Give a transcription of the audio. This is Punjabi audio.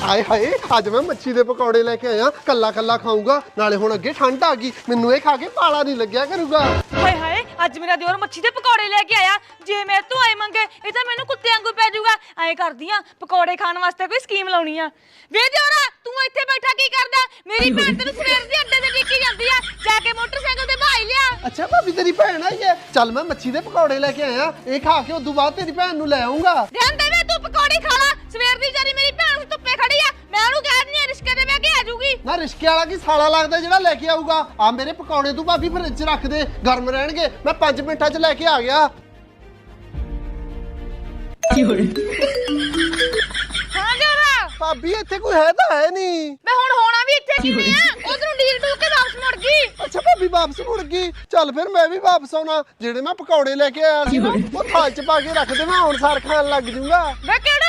ਹਾਏ ਹਾਏ ਅੱਜ ਮੈਂ ਮੱਛੀ ਦੇ ਪਕੌੜੇ ਲੈ ਕੇ ਆਇਆ ਕੱਲਾ ਕੱਲਾ ਖਾਊਂਗਾ ਨਾਲੇ ਹੁਣ ਅੱਗੇ ਠੰਡ ਆ ਗਈ ਮੈਨੂੰ ਇਹ ਖਾ ਕੇ ਪਾਲਾ ਨਹੀਂ ਲੱਗਿਆ ਕਰੂਗਾ। ਹਾਏ ਹਾਏ ਅੱਜ ਮੇਰਾ ਦਿਓਰ ਮੱਛੀ ਦੇ ਪਕੌੜੇ ਲੈ ਕੇ ਆਇਆ ਜੇ ਮੈਂ ਤੋਂ ਆਏ ਮੰਗੇ ਇਹ ਤਾਂ ਮੈਨੂੰ ਕੁੱਤੇ ਵਾਂਗੂ ਪੈ ਜਾਊਗਾ। ਐਂ ਕਰਦੀ ਆ ਪਕੌੜੇ ਖਾਣ ਵਾਸਤੇ ਕੋਈ ਸਕੀਮ ਲਾਉਣੀ ਆ। ਵੇ ਦਿਓਰਾ ਤੂੰ ਇੱਥੇ ਬੈਠਾ ਕੀ ਕਰਦਾ? ਮੇਰੀ ਭੈਣ ਤੈਨੂੰ ਸਵੇਰ ਦੀ ਅੱਡੇ ਤੇ ਡਿੱਕੀ ਜਾਂਦੀ ਆ ਜਾ ਕੇ ਮੋਟਰਸਾਈਕਲ ਤੇ ਭਾਈ ਲਿਆ। ਅੱਛਾ ਭਾਬੀ ਤੇਰੀ ਭੈਣ ਆਈ ਹੈ। ਚੱਲ ਮੈਂ ਮੱਛੀ ਦੇ ਪਕੌੜੇ ਲੈ ਕੇ ਆਇਆ ਇਹ ਖਾ ਕੇ ਉਦੋਂ ਬਾਅਦ ਤੇਰੀ ਭੈਣ ਨੂੰ ਲੈ ਆਉਂਗਾ ਧਿਆਨ ਦੇ ਵੇ ਤੂੰ ਪਕੌੜੇ ਨਾ ਰਿਸ਼ਕੇ ਵਾਲਾ ਕੀ ਸਾਲਾ ਲੱਗਦਾ ਜਿਹੜਾ ਲੈ ਕੇ ਆਊਗਾ? ਆ ਮੇਰੇ ਪਕੌੜੇ ਤੂੰ ਭਾਬੀ ਫਰਿੱਜ 'ਚ ਰੱਖ ਦੇ ਗਰਮ ਰਹਿਣਗੇ। ਮੈਂ 5 ਮਿੰਟਾਂ 'ਚ ਲੈ ਕੇ ਆ ਗਿਆ। ਹਾਂ ਦਿਓਰਾ ਭਾਬੀ ਇੱਥੇ ਕੋਈ ਹੈ ਤਾਂ ਹੈ ਨਹੀਂ। ਮੈਂ ਹੁਣ ਹੋਣਾ ਵੀ ਇੱਥੇ ਕਿਵੇਂ ਆ? ਉਧਰੋਂ ਡੀਲ ਟੂ ਕੇ ਵਾਪਸ ਮੁੜ ਗਈ। ਅੱਛਾ ਭਾਬੀ ਵਾਪਸ ਮੁੜ ਗਈ। ਚੱਲ ਫਿਰ ਮੈਂ ਵੀ ਵਾਪਸ ਆਉਣਾ। ਜਿਹੜੇ ਮੈਂ ਪਕੌੜੇ ਲੈ ਕੇ ਆਇਆ ਸੀ ਨਾ, ਉਹ ਥਾਲ 'ਚ ਪਾ ਕੇ ਰੱਖ ਦੇ ਮੈਂ ਹੁਣ ਸਾਰ ਖਾਣ ਲੱਗ ਜੂੰਗਾ। ਵੇ ਕਿਹੜੇ